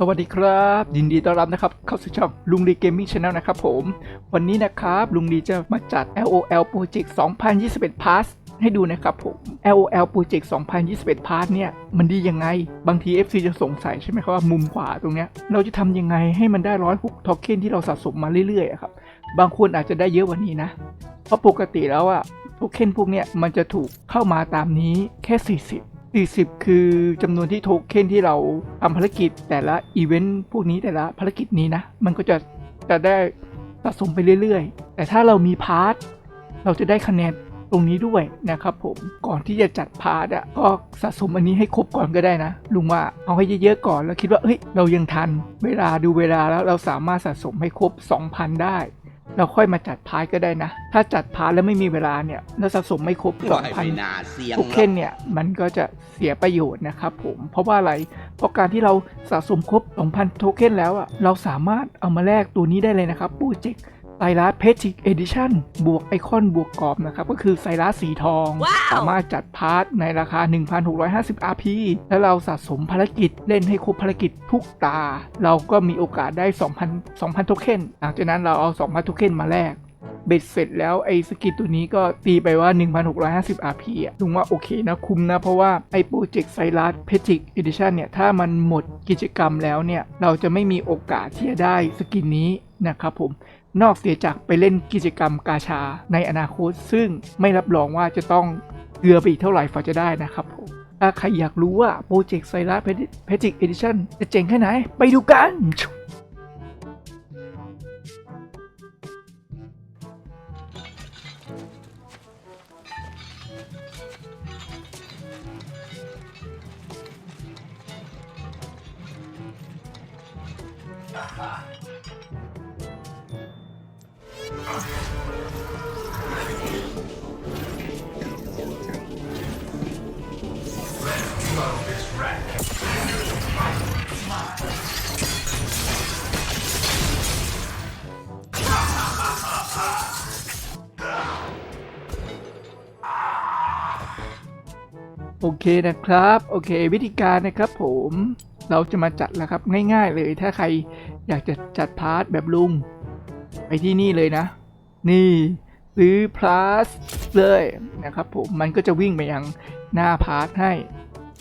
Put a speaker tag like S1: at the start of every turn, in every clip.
S1: สวัสดีครับ ยินดีต้อนรับนะครับ เข้าสู่ช่องลุงดีเกมมิ่งชาแนลนะครับผม วันนี้นะครับ ลุงดีจะมาจัด LOL Project 2021 Pass ให้ดูนะครับผม LOL Project 2021 Pass เนี่ย มันดียังไง บางที FC จะสงสัยใช่ไหมครับว่ามุมขวาตรงเนี้ย เราจะทำยังไงให้มันได้106โทอเค็นที่เราสะสมมาเรื่อยๆครับ บางคนอาจจะได้เยอะกว่านี้นะ เพราะปกติแล้วอะโทเค็นพวกเนี้ยมันจะถูกเข้ามาตามนี้แค่ 40 40 คือจำนวนที่โทเค็นที่เราทำภารกิจแต่ละอีเวนต์พวกนี้แต่ละภารกิจนี้นะ มันก็จะจะได้สะสมไปเรื่อยๆ แต่ถ้าเรามีพาร์ทเราจะได้คะแนนตรงนี้ด้วยนะครับผมก่อนที่จะจัดพาร์ทอะก็สะสมอันนี้ให้ครบก่อนก็ได้นะ ลุงว่าเอาให้เยอะๆก่อนแล้วคิดว่าเฮ้ยเรายังทัน เวลาดูเวลาแล้วเราสามารถสะสมให้ครบ 2,000 ได้ เราค่อยมาจัดพาร์ทก็ได้นะ ถ้าจัดพาร์ทแล้วไม่มีเวลาเนี่ยแล้วสะสมไม่ครบ
S2: สอง
S1: พั
S2: น
S1: โทเค็นเนี่ยมันก็จะเสียประโยชน์นะครับผมเพราะว่าอะไร เพราะการที่เราสะสมครบ 2,000 โทเค็นแล้วอะเราสามารถเอามาแลกตัวนี้ได้เลยนะครับโปรเจกต์ ไซรัสเพจิกเอดิชันบวกไอคอนบวกกรอบนะครับ ก็คือไซรัสสีทองสามารถจัดพาร์ทในราคา 1,650 RP แล้วเราสะสมภารกิจเล่นให้ครบภารกิจทุกตา เราก็มีโอกาสได้ 2,000 2,000 โทเค็นหลังจากนั้นเราเอา 2,000 โทเค็นมาแลกเบ็ดเสร็จแล้วไอ้สกินตัวนี้ก็ตีไปว่า 1,650 RP อะลุงว่าโอเคนะคุ้มนะ เพราะว่าไอ้โปรเจกต์ไซรัสเพจิกเอดิชันเนี่ย ถ้ามันหมดกิจกรรมแล้วเนี่ย เราจะไม่มีโอกาสที่จะได้สกินนี้นะครับผม นอกเสียจากไปเล่นกิจกรรมกาชาในอนาคต ซึ่งไม่รับรองว่าจะต้องเกลือไปอีกเท่าไหร่ฝ่าจะได้นะครับผมถ้าใครอยากรู้ว่าโปรเจกต์ไซรัสเพจิกเอดิชั่นจะเจ๋งแค่ไหน ไปดูกัน โอเคนะครับ โอเค วิธีการนะครับผมเราจะมาจัดแล้วครับง่ายๆเลยถ้าใครอยากจะจัดพาร์ทแบบลุง ไปที่นี่เลยนะ นี่ซื้อพลัสเลยนะครับผมมันก็จะวิ่งไปยังหน้าพาร์ทให้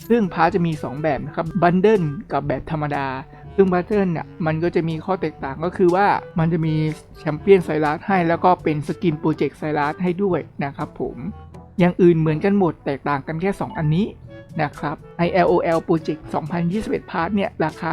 S1: ซึ่งพาร์ทจะมี 2 แบบนะครับบันเดิลกับแบบธรรมดา ซึ่งบันเดิลเนี่ยมันก็จะมีข้อแตกต่างก็คือว่ามันจะมีแชมเปี้ยนไซรัสให้ แล้วก็เป็นสกินโปรเจกต์ไซรัสให้ด้วยนะครับผมอย่างอื่นเหมือนกันหมดแตกต่างกันแค่ 2 อันนี้ นะครับ ILOL Project 2021 Part เนี่ย ราคา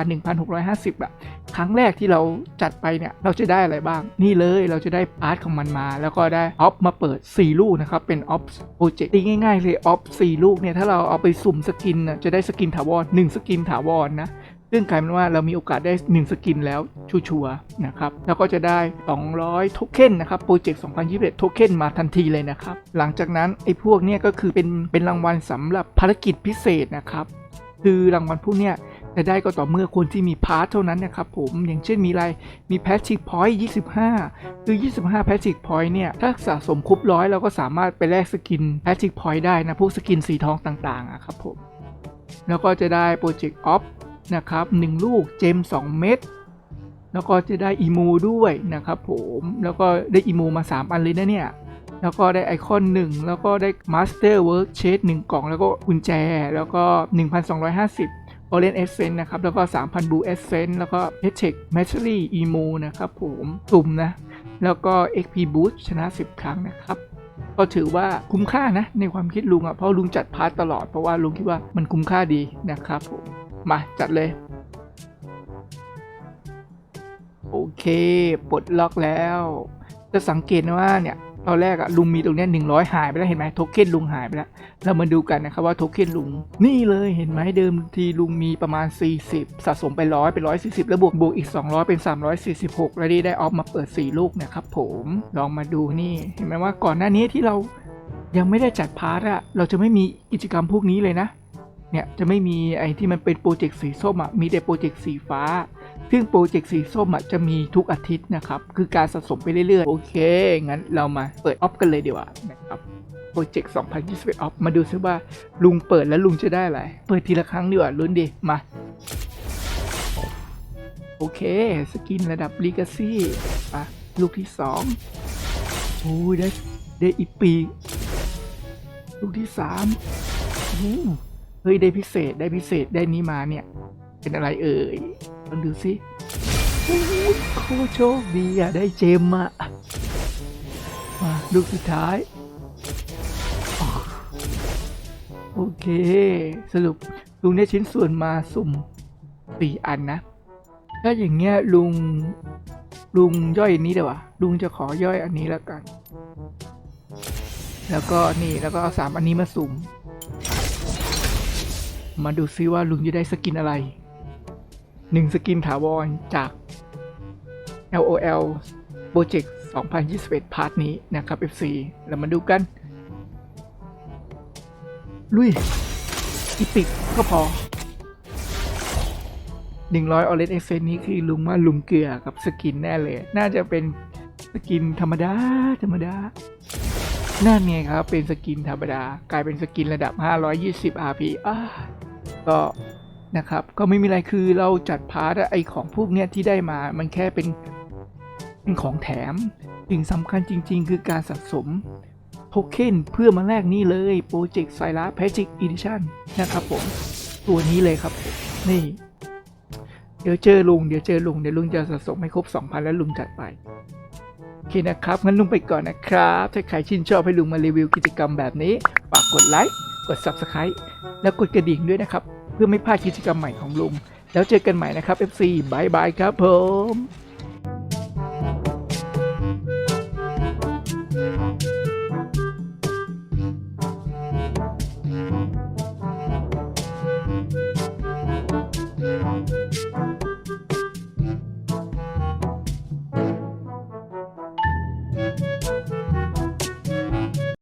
S1: 1,650อะครั้งแรกที่เราจัดไปเนี่ย เราจะได้อะไรบ้าง นี่เลยเราจะได้พาร์ทของมันมา แล้วก็ได้ออฟมาเปิด 4 ลูกนะครับ เป็นออฟโปรเจกต์ตีง่ายๆเลยออฟ4ลูกเนี่ย ถ้าเราเอาไปสุ่มสกินจะได้สกินถาวร1สกินถาวรนะ ซึ่งกลายเป็นว่าเรามีโอกาสได้ 1 สกินแล้วชัวร์นะครับ แล้วก็จะได้ 200 โทเค็นนะครับ โปรเจกต์ 2021 โทเค็นมาทันทีเลยนะครับ หลังจากนั้นไอ้พวกเนี้ยก็คือเป็นเป็นรางวัลสำหรับภารกิจพิเศษนะครับ คือรางวัลพวกเนี้ยจะได้ก็ต่อเมื่อคนที่มีพาร์ทเท่านั้นนะครับผม อย่างเช่นมีอะไร มีแพทชิกพอยต์25 คือ 25แพทชิกพอยต์เนี่ย ถ้าสะสมครบร้อยเราก็สามารถไปแลกสกินแพทชิกพอยต์ได้นะ พวกสกินสีทองต่างๆอะครับผม แล้วก็จะได้โปรเจกต์ออฟ นะครับ1ลูกเจม 2 เม็ดแล้วก็จะได้อีโมด้วยนะครับผมแล้วก็ได้อีโมมา 3 อันเลยนะเนี่ยแล้วก็ได้ไอคอน 1 แล้วก็ได้มาสเตอร์เวิร์กเชด1กล่อง แล้วก็กุญแจ แล้วก็ 1,250ออเรนเอเซนนะครับ แล้วก็ 3,000บูเอเซนแล้วก็เพชเชกแมชรี่อีโมนะครับผมสุ่มนะ แล้วก็ XP Boost ชนะ 10 ครั้งนะครับ ก็ถือว่าคุ้มค่านะ ในความคิดลุงอะ่ะ เพราะลุงจัดพาร์ตตลอด เพราะว่าลุงคิดว่ามันคุ้มค่าดีนะครับผม มาจัดเลย โอเค ปลดล็อกแล้ว จะสังเกตว่าเนี่ยตอนแรกอะลุงมีตรงนี้หนึ่งร้อยหายไปแล้วเห็นไหมโทเค็นลุงหายไปแล้ว เรามาดูกันนะครับว่าโทเค็นลุง นี่เลยเห็นไหมเดิมทีลุงมีประมาณ 40 สะสมไปร้อยเป็นร้อยสี่สิบแล้วบวกบวกอีก 200 เป็น 346 แล้วนี่ได้ออฟมาเปิด 4 ลูกนะครับผมลองมาดูนี่ เห็นไหมว่าก่อนหน้านี้ที่เรายังไม่ได้จัดพาร์ทอะเราจะไม่มีกิจกรรมพวกนี้เลยนะ เนี่ยจะไม่มีไอ้ที่มันเป็นโปรเจกต์สีส้มอะมีแต่โปรเจกต์สีฟ้า ซึ่งโปรเจกต์สีส้มอะจะมีทุกอาทิตย์นะครับ คือการสะสมไปเรื่อยๆ โอเค งั้นเรามาเปิดออฟกันเลยดีกว่านะครับโปรเจกต์ 2021 ออฟมาดูซิว่าลุงเปิดแล้วลุงจะได้อะไร เปิดทีละครั้งดีกว่าลุ้นดิมา โอเค สกินระดับลีกาซี่อะลูกที่สองโอ้ยได้ได้อีปี ลูกที่สามอ เฮ้ยได้พิเศษได้พิเศษได้นี้มาเนี่ย เป็นอะไรเอ่ยลองดูสิโคโชคดีอะได้เจมอะมาลูกสุดท้าย โอเค สรุปลุงได้ชิ้นส่วนมาสุ่มสี่อันนะ ถ้าอย่างเงี้ยลุง ลุงย่อยอันนี้เดี๋ยววะลุงจะขอย่อยอันนี้แล้วกัน แล้วก็นี่แล้วก็เอาสามอันนี้มาสุ่ม มาดูซิว่าลุงจะได้สกินอะไรหนึ่งสกินถาวรจาก LOL Project 2021 พาร์ทนี้นะครับ FC เรามาดูกัน ลุยอีปิกก็พอ 100ออเรนเอ็กเซนนี้คือลุงว่าลุงเกลือกับสกินแน่เลย น่าจะเป็นสกินธรรมดา ธรรมดานั่นไงครับ เป็นสกินธรรมดา กลายเป็นสกินระดับ 520 RP อ่า ก็นะครับก็ไม่มีอะไรคือเราจัดพาร์ทไอของพวกเนี้ยที่ได้มามันแค่เป็นเป็นของแถมสิ่งสำคัญจริง ๆ คือการสะสมโทเค็นเพื่อมาแลกนี่เลย Project s y l a Magic Edition นนะครับผม ตัวนี้เลยครับ นี่ เดี๋ยวเจอลุง เดี๋ยวเจอลุง เดี๋ยวลุงจะสะสมให้ครบ 2,000 แล้วลุงจัดไป โอเคนะครับ งั้นลุงไปก่อนนะครับ ถ้าใครชื่นชอบให้ลุงมารีวิวกิจกรรมแบบนี้ ฝากกดไลค์ กด Subscribe แล้วกดกระดิ่งด้วยนะครับ เพื่อไม่พลาดกิจกรรมใหม่ของลุง แล้วเจอกันใหม่นะครับ FC บายบายครับผม